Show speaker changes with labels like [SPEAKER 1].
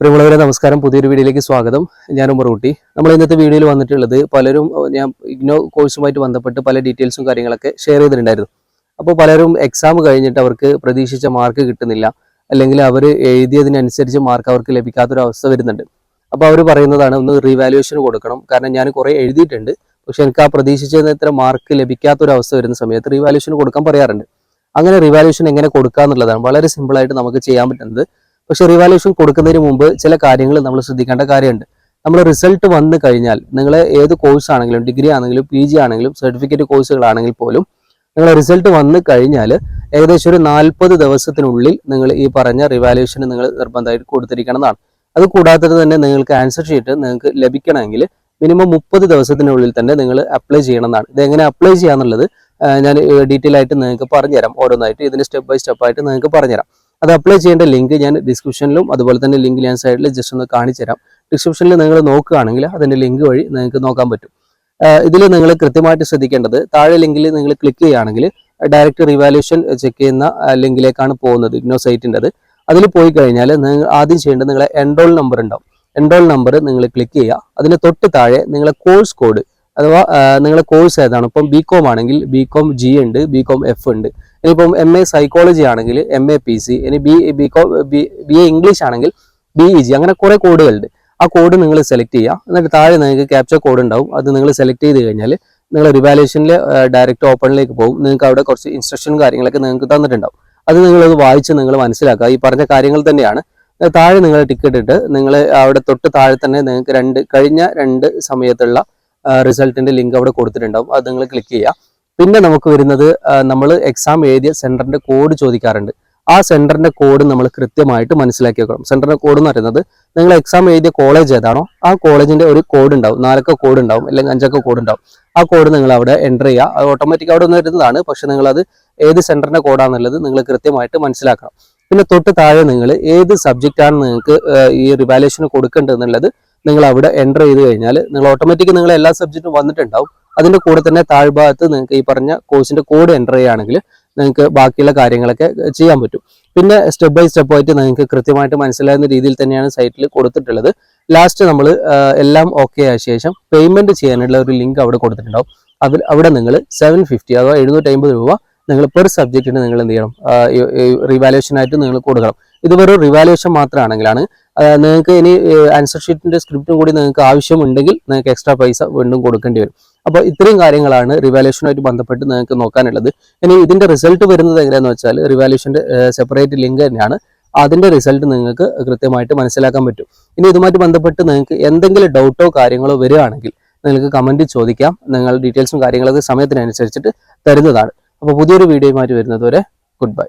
[SPEAKER 1] പ്രിയമുള്ളവരെ നമസ്കാരം. പുതിയൊരു വീഡിയോയിലേക്ക് സ്വാഗതം. ഞാൻ ഉമറൂട്ടി നമ്മൾ ഇന്നത്തെ വീഡിയോയിൽ വന്നിട്ടുള്ളത് പലരും ഞാൻ ഇഗ്നോ കോഴ്സുമായിട്ട് ബന്ധപ്പെട്ട് പല ഡീറ്റെയിൽസും കാര്യങ്ങളൊക്കെ ഷെയർ ചെയ്തിട്ടുണ്ടായിരുന്നു. അപ്പോൾ പലരും എക്സാം കഴിഞ്ഞിട്ട് അവർക്ക് പ്രതീക്ഷിച്ച മാർക്ക് കിട്ടുന്നില്ല. അല്ലെങ്കിൽ അവർ എഴുതിയതിനനുസരിച്ച് മാർക്ക് അവർക്ക് ലഭിക്കാത്തൊരു അവസ്ഥ വരുന്നുണ്ട്. അപ്പോൾ അവർ പറയുന്നതാണ് ഒന്ന് റീവാലുവേഷൻ കൊടുക്കണം. കാരണം ഞാൻ കുറേ എഴുതിയിട്ടുണ്ട്. പക്ഷെ എനിക്ക് ആ പ്രതീക്ഷിച്ചതിന് ഇത്ര മാർക്ക് ലഭിക്കാത്തൊരു അവസ്ഥ വരുന്ന സമയത്ത് റീവാലുവേഷൻ കൊടുക്കാൻ പറയാറുണ്ട്. അങ്ങനെ റിവാലുവേഷൻ എങ്ങനെ കൊടുക്കുക എന്നുള്ളതാണ് വളരെ സിമ്പിളായിട്ട് നമുക്ക് ചെയ്യാൻ പറ്റുന്നത്. പക്ഷെ റിവാലുവേഷൻ കൊടുക്കുന്നതിന് മുമ്പ് ചില കാര്യങ്ങൾ നമ്മൾ ശ്രദ്ധിക്കേണ്ട കാര്യമുണ്ട്. നമ്മൾ റിസൾട്ട് വന്നു കഴിഞ്ഞാൽ നിങ്ങൾ ഏത് കോഴ്സ് ആണെങ്കിലും ഡിഗ്രി ആണെങ്കിലും പി ജി ആണെങ്കിലും സർട്ടിഫിക്കറ്റ് കോഴ്സുകളാണെങ്കിൽ പോലും നിങ്ങൾ റിസൾട്ട് വന്നു കഴിഞ്ഞാൽ ഏകദേശം ഒരു നാൽപ്പത് ദിവസത്തിനുള്ളിൽ നിങ്ങൾ ഈ പറഞ്ഞ റിവാലുവേഷൻ നിങ്ങൾ നിർബന്ധമായിട്ട് കൊടുത്തിരിക്കണം എന്നാണ് അത് കൂടാതെ തന്നെ നിങ്ങൾക്ക് ആൻസർ ഷീറ്റ് നിങ്ങൾക്ക് ലഭിക്കണമെങ്കിൽ മിനിമം മുപ്പത് ദിവസത്തിനുള്ളിൽ തന്നെ നിങ്ങൾ അപ്ലൈ ചെയ്യണം എന്നാണ് ഇത് എങ്ങനെ അപ്ലൈ ചെയ്യാന്നുള്ളത് ഞാൻ ഡീറ്റെയിൽ ആയിട്ട് നിങ്ങൾക്ക് പറഞ്ഞുതരാം. ഓരോന്നായിട്ട് ഇതിന് സ്റ്റെപ്പ് ബൈ സ്റ്റെപ്പ് ആയിട്ട് നിങ്ങൾക്ക് പറഞ്ഞുതരാം. അത് അപ്ലൈ ചെയ്യേണ്ട ലിങ്ക് ഞാൻ ഡിസ്ക്രിപ്ഷനിലും അതുപോലെ തന്നെ ലിങ്ക് ഞാൻ സൈഡിൽ ജസ്റ്റ് ഒന്ന് കാണിച്ചു തരാം. ഡിസ്ക്രിപ്ഷനിൽ നിങ്ങൾ നോക്കുകയാണെങ്കിൽ അതിന്റെ ലിങ്ക് വഴി നിങ്ങൾക്ക് നോക്കാൻ പറ്റും. ഇതിൽ നിങ്ങൾ കൃത്യമായിട്ട് ശ്രദ്ധിക്കേണ്ടത് താഴെ ലിങ്കിൽ നിങ്ങൾ ക്ലിക്ക് ചെയ്യുകയാണെങ്കിൽ ഡയറക്റ്റ് റിവാലുവേഷൻ ചെക്ക് ചെയ്യുന്ന ലിങ്കിലേക്കാണ് പോകുന്നത് ഇഗ്നോ സൈറ്റിന്റെത് അതിൽ പോയി കഴിഞ്ഞാൽ നിങ്ങൾ ആദ്യം ചെയ്യേണ്ടത് നിങ്ങളെ എൻറോൾ നമ്പർ ഉണ്ടാവും. എൻറോൾ നമ്പർ നിങ്ങൾ ക്ലിക്ക് ചെയ്യുക. അതിന് തൊട്ട് താഴെ നിങ്ങളെ കോഴ്സ് കോഡ് അഥവാ നിങ്ങളുടെ നിങ്ങളെ കോഴ്സ് ഏതാണ്? ഇപ്പം ബി കോം ആണെങ്കിൽ ബി കോം ജി ഉണ്ട് ബി കോം എഫ് ഉണ്ട്. ഇനിയിപ്പം എം എ സൈക്കോളജി ആണെങ്കിൽ എം എ പി സി ഇനി B B com B B A English ആണെങ്കിൽ ബി ഇ ജി അങ്ങനെ കുറേ കോഡുകളുണ്ട് ആ കോഡ് നിങ്ങൾ സെലക്ട് ചെയ്യുക. എന്നിട്ട് താഴെ നിങ്ങൾക്ക് ക്യാപ്ചർ കോഡ് ഉണ്ടാവും. അത് നിങ്ങൾ സെലക്ട് ചെയ്ത് കഴിഞ്ഞാൽ നിങ്ങൾ റിവാലുവേഷനിൽ ഡയറക്റ്റ് ഓപ്പണിലേക്ക് പോകും. നിങ്ങൾക്ക് അവിടെ കുറച്ച് ഇൻസ്ട്രക്ഷൻ കാര്യങ്ങളൊക്കെ നിങ്ങൾക്ക് തന്നിട്ടുണ്ടാവും. അത് നിങ്ങളത് വായിച്ച് നിങ്ങൾ മനസ്സിലാക്കുക. ഈ പറഞ്ഞ കാര്യങ്ങൾ തന്നെയാണ്. താഴെ നിങ്ങൾ ടിക്കറ്റ് ഇട്ട് നിങ്ങൾ അവിടെ തൊട്ട് താഴെ തന്നെ നിങ്ങൾക്ക് രണ്ട് കഴിഞ്ഞ രണ്ട് സമയത്തുള്ള റിസൾട്ടിന്റെ ലിങ്ക് അവിടെ കൊടുത്തിട്ടുണ്ടാവും. അത് നിങ്ങൾ ക്ലിക്ക് ചെയ്യുക. പിന്നെ നമുക്ക് വരുന്നത് നമ്മൾ എക്സാം എഴുതിയ സെന്ററിന്റെ കോഡ് ചോദിക്കാറുണ്ട്. ആ സെന്ററിന്റെ കോഡ് നമ്മൾ കൃത്യമായിട്ട് മനസ്സിലാക്കി വെക്കണം. സെന്ററിന്റെ കോഡ് എന്ന് പറയുന്നത് നിങ്ങൾ എക്സാം എഴുതിയ കോളേജ് ഏതാണോ ആ കോളേജിന്റെ ഒരു കോഡ് ഉണ്ടാവും. നാലക്ക കോഡ് ഉണ്ടാവും അല്ലെങ്കിൽ അഞ്ചക്ക കോഡ് ഉണ്ടാവും. ആ കോഡ് നിങ്ങൾ അവിടെ എന്റർ ചെയ്യുക. അത് ഓട്ടോമാറ്റിക് അവിടെ നിന്ന് വരുന്നതാണ്. പക്ഷെ നിങ്ങൾ അത് ഏത് സെന്ററിന്റെ കോഡാണെന്നുള്ളത് നിങ്ങൾ കൃത്യമായിട്ട് മനസ്സിലാക്കണം. പിന്നെ തൊട്ട് താഴെ നിങ്ങൾ ഏത് സബ്ജക്റ്റാണ് നിങ്ങൾക്ക് ഈ റിവാലുവേഷന് കൊടുക്കേണ്ടത് എന്നുള്ളത് നിങ്ങൾ അവിടെ എന്റർ ചെയ്ത് കഴിഞ്ഞാൽ നിങ്ങൾ ഓട്ടോമാറ്റിക് നിങ്ങൾ എല്ലാ സബ്ജക്റ്റും വന്നിട്ടുണ്ടാവും. അതിന്റെ കൂടെ തന്നെ താഴ്ഭാഗത്ത് നിങ്ങൾക്ക് ഈ പറഞ്ഞ കോഴ്സിന്റെ കോഡ് എന്റർ ചെയ്യുകയാണെങ്കിൽ നിങ്ങൾക്ക് ബാക്കിയുള്ള കാര്യങ്ങളൊക്കെ ചെയ്യാൻ പറ്റും. പിന്നെ സ്റ്റെപ്പ് ബൈ സ്റ്റെപ്പ് ആയിട്ട് നിങ്ങൾക്ക് കൃത്യമായിട്ട് മനസ്സിലാകുന്ന രീതിയിൽ തന്നെയാണ് സൈറ്റിൽ കൊടുത്തിട്ടുള്ളത്. ലാസ്റ്റ് നമ്മൾ എല്ലാം ഓക്കെ ആയ ശേഷം പേയ്മെന്റ് ചെയ്യാനുള്ള ഒരു ലിങ്ക് അവിടെ കൊടുത്തിട്ടുണ്ടാവും. അതിൽ അവിടെ നിങ്ങൾ സെവൻ ഫിഫ്റ്റി അഥവാ എഴുന്നൂറ്റി അമ്പത് രൂപ നിങ്ങൾ പെർ സബ്ജക്റ്റിന് നിങ്ങൾ എന്ത് ചെയ്യണം? റിവാലുവേഷൻ ആയിട്ട് നിങ്ങൾ കൊടുക്കണം. ഇത് വെറും റിവാലുവേഷൻ മാത്രമാണെങ്കിലാണ് നിങ്ങൾക്ക് ഇനി ആൻസർ ഷീറ്റിന്റെ സ്ക്രിപ്റ്റും കൂടി നിങ്ങൾക്ക് ആവശ്യമുണ്ടെങ്കിൽ നിങ്ങൾക്ക് എക്സ്ട്രാ പൈസ വീണ്ടും കൊടുക്കേണ്ടി വരും. അപ്പോൾ ഇത്രയും കാര്യങ്ങളാണ് റിവാലുവേഷനുമായിട്ട് ബന്ധപ്പെട്ട് നിങ്ങൾക്ക് നോക്കാനുള്ളത്. ഇനി ഇതിന്റെ റിസൾട്ട് വരുന്നത് എങ്ങനെയാണെന്ന് വെച്ചാൽ റിവാലുവേഷന്റെ സെപ്പറേറ്റ് ലിങ്ക് തന്നെയാണ്. അതിന്റെ റിസൾട്ട് നിങ്ങൾക്ക് കൃത്യമായിട്ട് മനസ്സിലാക്കാൻ പറ്റും. ഇനി ഇതുമായിട്ട് ബന്ധപ്പെട്ട് നിങ്ങൾക്ക് എന്തെങ്കിലും ഡൗട്ടോ കാര്യങ്ങളോ വരികയാണെങ്കിൽ നിങ്ങൾക്ക് കമന്റ് ചോദിക്കാം. നിങ്ങൾ ഡീറ്റെയിൽസും കാര്യങ്ങളൊക്കെ സമയത്തിനനുസരിച്ചിട്ട് തരുന്നതാണ്. അപ്പോൾ പുതിയൊരു വീഡിയോയുമായിട്ട് വരുന്നത് വരെ ഗുഡ് ബൈ